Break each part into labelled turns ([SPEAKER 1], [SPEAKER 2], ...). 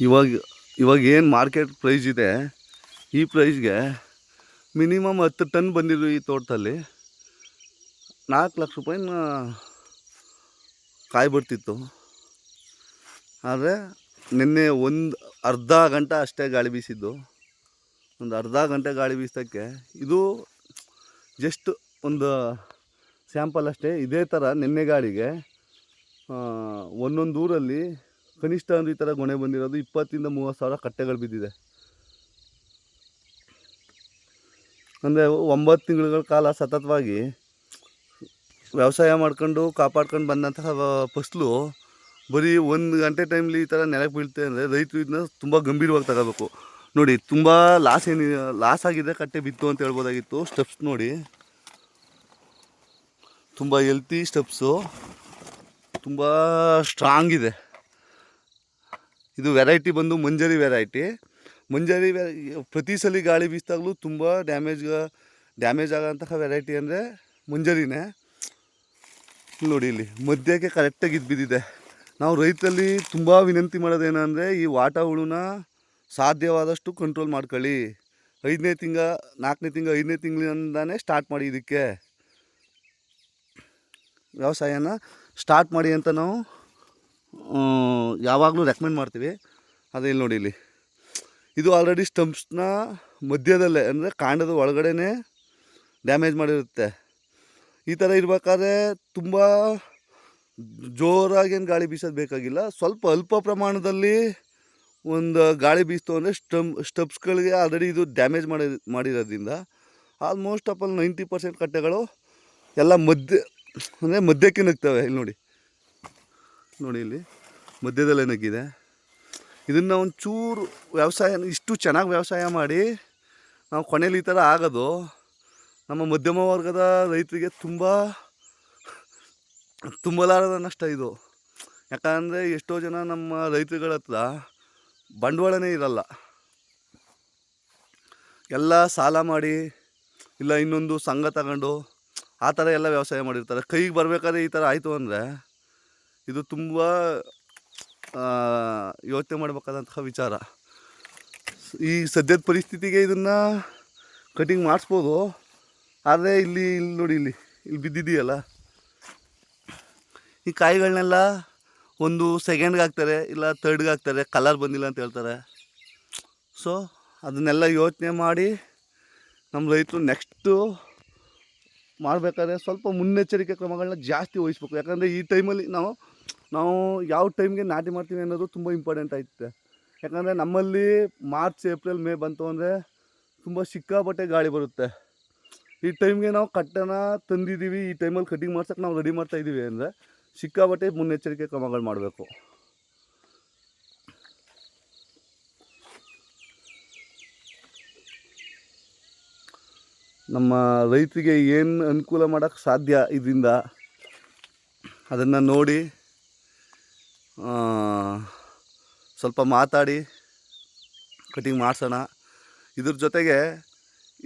[SPEAKER 1] ಇವಾಗ ಇವಾಗ ಏನು ಮಾರ್ಕೆಟ್ ಪ್ರೈಸ್ ಇದೆ, ಈ ಪ್ರೈಸ್ಗೆ ಮಿನಿಮಮ್ ಹತ್ತು ಟನ್ ಬಂದಿದ್ದು ಈ ತೋಟದಲ್ಲಿ. ನಾಲ್ಕು ಲಕ್ಷ ರೂಪಾಯಿನ ಕಾಯಿ ಬರ್ತಿತ್ತು. ಆದರೆ ನಿನ್ನೆ ಒಂದು ಅರ್ಧ ಗಂಟೆ ಅಷ್ಟೇ ಗಾಳಿ ಬೀಸಿದ್ದು. ಒಂದು ಅರ್ಧ ಗಂಟೆ ಗಾಳಿ ಬೀಸೋಕ್ಕೆ ಇದು ಜಸ್ಟ್ ಒಂದು ಸ್ಯಾಂಪಲ್ ಅಷ್ಟೇ. ಇದೇ ಥರ ನಿನ್ನೆ ಗಾಳಿಗೆ ಒಂದೊಂದು ಊರಲ್ಲಿ ಕನಿಷ್ಠ ಅಂದ್ರೆ ಈ ಥರ ಗೊನೆ ಬಂದಿರೋದು. ಇಪ್ಪತ್ತಿಂದ ಮೂವತ್ತು ಸಾವಿರ ಕಟ್ಟೆಗಳು ಬಿದ್ದಿದೆ. ಅಂದರೆ ಒಂಬತ್ತು ತಿಂಗಳ ಕಾಲ ಸತತವಾಗಿ ವ್ಯವಸಾಯ ಮಾಡ್ಕೊಂಡು ಕಾಪಾಡ್ಕೊಂಡು ಬಂದಂತಹ ಫಸ್ಲು ಬರೀ ಒಂದು ಗಂಟೆ ಟೈಮ್ಲಿ ಈ ಥರ ನೆಲಕ್ಕೆ ಬೀಳ್ತೆ ಅಂದರೆ ರೈತರು ಇದನ್ನ ತುಂಬ ಗಂಭೀರವಾಗಿ ತಗೋಬೇಕು. ನೋಡಿ, ತುಂಬ ಲಾಸ್ ಏನಿ ಲಾಸ್ ಆಗಿದೆ, ಕಟ್ಟೆ ಬಿತ್ತು ಅಂತ ಹೇಳ್ಬೋದಾಗಿತ್ತು. ಸ್ಟೆಪ್ಸ್ ನೋಡಿ. ತುಂಬ ಹೆಲ್ತಿ ಸ್ಟೆಪ್ಸು ತುಂಬ ಸ್ಟ್ರಾಂಗ್ ಇದೆ. ಇದು ವೆರೈಟಿ ಬಂದು ಮಂಜರಿ ವೆರೈಟಿ ಮಂಜರಿ ವೆ, ಪ್ರತಿ ಸಲ ಗಾಳಿ ಬೀಸಿದಾಗಲೂ ತುಂಬ ಡ್ಯಾಮೇಜ್ ಡ್ಯಾಮೇಜ್ ಆಗೋಂತಹ ವೆರೈಟಿ ಅಂದರೆ ಮಂಜರಿನೇ. ನೋಡಿ ಇಲ್ಲಿ, ಮಧ್ಯಕ್ಕೆ ಕರೆಕ್ಟಾಗಿ ಇದು ಬಿದ್ದಿದೆ. ನಾವು ರೈತರಲ್ಲಿ ತುಂಬ ವಿನಂತಿ ಮಾಡೋದೇನೆಂದರೆ ಈ ವಾಟ ಹುಳುನ ಸಾಧ್ಯವಾದಷ್ಟು ಕಂಟ್ರೋಲ್ ಮಾಡ್ಕೊಳ್ಳಿ. ಐದನೇ ತಿಂಗ, ನಾಲ್ಕನೇ ತಿಂಗ, ಐದನೇ ತಿಂಗಳಿಂದಾನೇ ಸ್ಟಾರ್ಟ್ ಮಾಡಿ ಇದಕ್ಕೆ. ವ್ಯವಸಾಯನ ಸ್ಟಾರ್ಟ್ ಮಾಡಿ ಅಂತ ನಾವು ಯಾವಾಗಲೂ ರೆಕಮೆಂಡ್ ಮಾಡ್ತೀವಿ. ಅದೇ ಇಲ್ಲಿ ನೋಡಿ ಇಲ್ಲಿ. ಇದು ಆಲ್ರೆಡಿ ಸ್ಟಂಪ್ಸ್ನ ಮಧ್ಯದಲ್ಲೇ, ಅಂದರೆ ಕಾಂಡದ ಒಳಗಡೆನೇ ಡ್ಯಾಮೇಜ್ ಮಾಡಿರುತ್ತೆ. ಈ ಥರ ಇರಬೇಕಾದ್ರೆ ತುಂಬ ಜೋರಾಗಿ ಏನು ಗಾಳಿ ಬೀಸೋದು ಬೇಕಾಗಿಲ್ಲ. ಸ್ವಲ್ಪ ಅಲ್ಪ ಪ್ರಮಾಣದಲ್ಲಿ ಒಂದು ಗಾಳಿ ಬೀಸ್ತು ಅಂದರೆ ಸ್ಟಮ್ ಸ್ಟಪ್ಸ್ಗಳಿಗೆ ಆಲ್ರೆಡಿ ಇದು ಡ್ಯಾಮೇಜ್ ಮಾಡಿ, ಮಾಡಿರೋದ್ರಿಂದ ಆಲ್ಮೋಸ್ಟ್ ಅಲ್ಲಿ ನೈಂಟಿ ಪರ್ಸೆಂಟ್ ಕಟ್ಟೆಗಳು ಎಲ್ಲ ಮಧ್ಯ, ಅಂದರೆ ಮಧ್ಯಕ್ಕೆ ನಗ್ತವೆ ಇಲ್ಲಿ ನೋಡಿ. ನೋಡಿ ಇಲ್ಲಿ. ಮಧ್ಯದಲ್ಲೇ ನಗ್ಗಿದೆ ಇದನ್ನು ಒಂಚೂರು ವ್ಯವಸಾಯ, ಇಷ್ಟು ಚೆನ್ನಾಗಿ ವ್ಯವಸಾಯ ಮಾಡಿ ನಾವು ಕೊನೆಯಲ್ಲಿ ಈ ಥರ ಆಗೋದು. ನಮ್ಮ ಮಧ್ಯಮ ವರ್ಗದ ರೈತರಿಗೆ ತುಂಬ ತುಂಬಲಾರದ ನಷ್ಟ ಇದು. ಯಾಕಂದರೆ ಎಷ್ಟೋ ಜನ ನಮ್ಮ ರೈತರುಗಳ ಹತ್ರ ಬಂಡವಾಳನೇ ಇರಲ್ಲ. ಎಲ್ಲ ಸಾಲ ಮಾಡಿ, ಇಲ್ಲ ಇನ್ನೊಂದು ಸಂಘ ತಗೊಂಡು ಆ ಥರ ಎಲ್ಲ ವ್ಯವಸಾಯ ಮಾಡಿರ್ತಾರೆ. ಕೈಗೆ ಬರಬೇಕಾದ್ರೆ ಈ ಥರ ಆಯಿತು ಅಂದರೆ ಇದು ತುಂಬ ಯೋಚನೆ ಮಾಡಬೇಕಾದಂತಹ ವಿಚಾರ. ಈ ಸದ್ಯದ ಪರಿಸ್ಥಿತಿಗೆ ಇದನ್ನು ಕಟಿಂಗ್ ಮಾಡಿಸ್ಬೋದು. ಆದರೆ ಇಲ್ಲಿ ಇಲ್ಲಿ ನೋಡಿ ಇಲ್ಲಿ ಇಲ್ಲಿ ಬಿದ್ದಿದೆಯಲ್ಲ. ಈ ಕಾಯಿಗಳನ್ನೆಲ್ಲ ಒಂದು ಸೆಕೆಂಡ್ಗೆ ಹಾಕ್ತಾರೆ, ಇಲ್ಲ ತರ್ಡ್ಗೆ ಹಾಕ್ತಾರೆ ಕಲರ್ ಬಂದಿಲ್ಲ ಅಂತ ಹೇಳ್ತಾರೆ. ಸೊ ಅದನ್ನೆಲ್ಲ ಯೋಚನೆ ಮಾಡಿ ನಮ್ಮ ರೈತರು ನೆಕ್ಸ್ಟು ಮಾಡಬೇಕಾದ್ರೆ ಸ್ವಲ್ಪ ಮುನ್ನೆಚ್ಚರಿಕೆ ಕ್ರಮಗಳನ್ನ ಜಾಸ್ತಿ ವಹಿಸ್ಬೇಕು. ಯಾಕಂದರೆ ಈ ಟೈಮಲ್ಲಿ ನಾವು ನಾವು ಯಾವ ಟೈಮ್ಗೆ ನಾಟಿ ಮಾಡ್ತೀವಿ ಅನ್ನೋದು ತುಂಬ ಇಂಪಾರ್ಟೆಂಟ್ ಆಯ್ತದೆ ಯಾಕಂದರೆ ನಮ್ಮಲ್ಲಿ ಮಾರ್ಚ್ ಏಪ್ರಿಲ್ ಮೇ ಬಂತು ಅಂದರೆ ತುಂಬ ಸಿಕ್ಕಾಪಟ್ಟೆ ಗಾಳಿ ಬರುತ್ತೆ. ಈ ಟೈಮ್ಗೆ ನಾವು ಕಟ್ಟನ ತಂದಿದ್ದೀವಿ, ಈ ಟೈಮಲ್ಲಿ ಕಟಿಂಗ್ ಮಾಡ್ಸೋಕೆ ನಾವು ರೆಡಿ ಮಾಡ್ತಾ ಇದ್ದೀವಿ ಅಂದರೆ ಸಿಕ್ಕಾಪಟ್ಟೆ ಮುನ್ನೆಚ್ಚರಿಕೆ ಕ್ರಮಗಳು ಮಾಡಬೇಕು. ನಮ್ಮ ರೈತರಿಗೆ ಏನು ಅನುಕೂಲ ಮಾಡೋಕ್ಕೆ ಸಾಧ್ಯ ಇದರಿಂದ ಅದನ್ನು ನೋಡಿ ಸ್ವಲ್ಪ ಮಾತಾಡಿ, ಕಟಿಂಗ್ ಮಾಡಿಸೋಣ. ಇದ್ರ ಜೊತೆಗೆ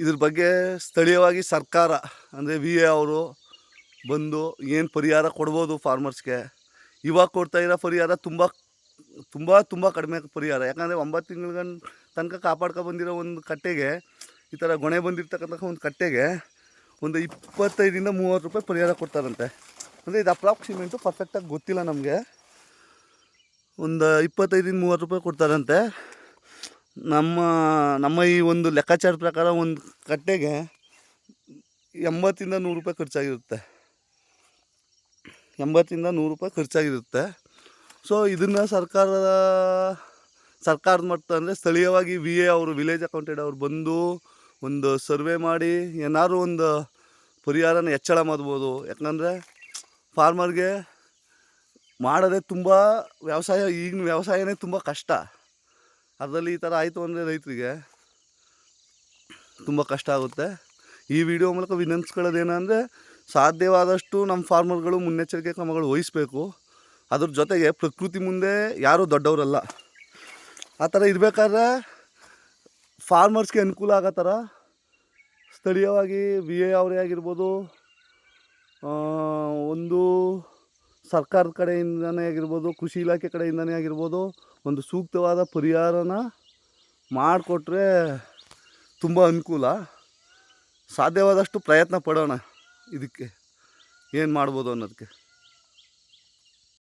[SPEAKER 1] ಇದ್ರ ಬಗ್ಗೆ ಸ್ಥಳೀಯವಾಗಿ ಸರ್ಕಾರ, ಅಂದರೆ ವಿ ಎ ಅವರು ಬಂದು ಏನು ಪರಿಹಾರ ಕೊಡ್ಬೋದು ಫಾರ್ಮರ್ಸ್ಗೆ ಇವಾಗ ಕೊಡ್ತಾ ಇರೋ ಪರಿಹಾರ ತುಂಬ ತುಂಬ ತುಂಬ ಕಡಿಮೆ ಪರಿಹಾರ. ಯಾಕಂದರೆ ಒಂಬತ್ತು ತಿಂಗಳ ತನಕ ಕಾಪಾಡ್ಕೊ ಬಂದಿರೋ ಒಂದು ಕಟ್ಟೆಗೆ, ಈ ಥರ ಗೊಣೆ ಬಂದಿರ್ತಕ್ಕಂಥ ಒಂದು ಕಟ್ಟೆಗೆ ಒಂದು ಇಪ್ಪತ್ತೈದರಿಂದ ಮೂವತ್ತು ರೂಪಾಯಿ ಪರಿಹಾರ ಕೊಡ್ತಾರಂತೆ. ಅಂದರೆ ಇದು ಅಪ್ರಾಕ್ಸಿಮೇಟು ಪರ್ಫೆಕ್ಟಾಗಿ ಗೊತ್ತಿಲ್ಲ ನಮಗೆ. ಒಂದು ಇಪ್ಪತ್ತೈದಿಂದ ಮೂವತ್ತು ರೂಪಾಯಿ ಕೊಡ್ತಾರಂತೆ. ನಮ್ಮ ನಮ್ಮ ಈ ಒಂದು ಲೆಕ್ಕಾಚಾರ ಪ್ರಕಾರ ಒಂದು ಕಟ್ಟೆಗೆ ಎಂಬತ್ತಿಂದ ನೂರು ರೂಪಾಯಿ ಖರ್ಚಾಗಿರುತ್ತೆ. ಎಂಬತ್ತಿಂದ ನೂರು ರೂಪಾಯಿ ಖರ್ಚಾಗಿರುತ್ತೆ. ಸೊ ಇದನ್ನು ಸರ್ಕಾರದ ಸರ್ಕಾರದ ಮಟ್ಟ ಅಂದರೆ ಸ್ಥಳೀಯವಾಗಿ ವಿ ಎ ಅವರು ವಿಲೇಜ್ ಅಕೌಂಟೆಂಟ್ ಅವ್ರು ಬಂದು ಒಂದು ಸರ್ವೆ ಮಾಡಿ ಏನಾದ್ರು ಒಂದು ಪರಿಹಾರನ ಹೆಚ್ಚಳ ಮಾಡ್ಬೋದು. ಯಾಕಂದರೆ ಫಾರ್ಮರ್ಗೆ ಮಾಡೋದೇ ತುಂಬ ವ್ಯವಸಾಯ, ಈಗಿನ ವ್ಯವಸಾಯನೇ ತುಂಬ ಕಷ್ಟ. ಅದರಲ್ಲಿ ಈ ಥರ ಆಯಿತು ಅಂದರೆ ರೈತರಿಗೆ ತುಂಬ ಕಷ್ಟ ಆಗುತ್ತೆ. ಈ ವಿಡಿಯೋ ಮೂಲಕ ವಿನಂತಿಸ್ಕೊಳ್ಳೋದೇನೆಂದರೆ ಸಾಧ್ಯವಾದಷ್ಟು ನಮ್ಮ ಫಾರ್ಮರ್ಗಳು ಮುನ್ನೆಚ್ಚರಿಕೆ ಕ್ರಮಗಳು ವಹಿಸಬೇಕು. ಅದ್ರ ಜೊತೆಗೆ ಪ್ರಕೃತಿ ಮುಂದೆ ಯಾರೂ ದೊಡ್ಡವರಲ್ಲ. ಆ ಥರ ಇರಬೇಕಾದ್ರೆ ಫಾರ್ಮರ್ಸ್ಗೆ ಅನುಕೂಲ ಆಗೋ ಥರ ಸ್ಥಳೀಯವಾಗಿ ವಿ ಎ ಅವರೇ ಆಗಿರ್ಬೋದು ಒಂದು ಸರ್ಕಾರದ ಕಡೆಯಿಂದನೇ ಆಗಿರ್ಬೋದು, ಕೃಷಿ ಇಲಾಖೆ ಕಡೆಯಿಂದನೇ ಆಗಿರ್ಬೋದು, ಒಂದು ಸೂಕ್ತವಾದ ಪರಿಹಾರನ ಮಾಡಿಕೊಟ್ರೆ ತುಂಬ ಅನುಕೂಲ. ಸಾಧ್ಯವಾದಷ್ಟು ಪ್ರಯತ್ನ ಪಡೋಣ ಇದಕ್ಕೆ. ಏನು ಮಾಡ್ಬೋದು ಅನ್ನೋದಕ್ಕೆ.